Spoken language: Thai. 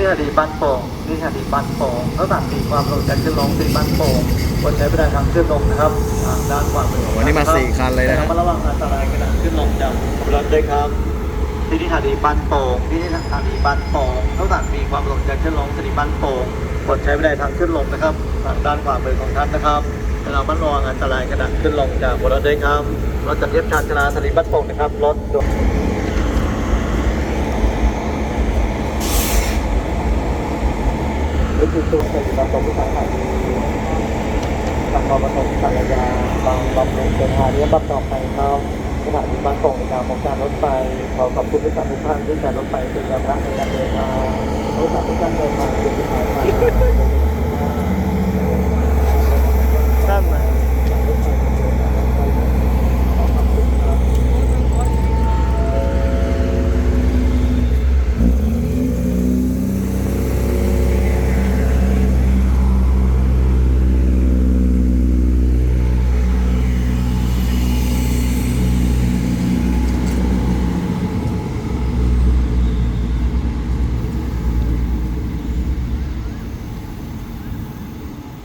านีบ้านโป่งนี่สถานีบ้านโป่งแล้วสถานีความเร็วจากขึ้นลงที่บ้านโป่งบนใช้เวลาทางขึ้นลงนะครับทางด้านขวามือวันนี้มาสี่คันเลยนะระมัดระวังอันตรายขณะขึ้นลงจากรถด้วยครับที่นี่สถานีบ้านโป่งที่นี่สถานีบ้านโป่งแล้วสถานีความเร็วจากขึ้นลงสถานีบ้านโป่งบนใช้เวลาทางขึ้นลงนะครับทางด้านขวามือของท่านนะครับเราบัดระวังอันตรายขณะขึ้นลงจากบนรถด้วยครับรถจักรยานชาญชนาสถานีบ้านโป่งนะครับรถ วนนี่คือตัวเป็นบางตรงที่สำคัญบางตอนบางตรงที่สัญญาบางบางตรงเป็นหาเรียบบางต่อไปครับสถานีบางตรงในการของการรถไฟขอขอบคุณที่ทุกท่านที่การรถไฟเป็นแรงรักในการเดินทางรถสายทุกท่านเดินทาง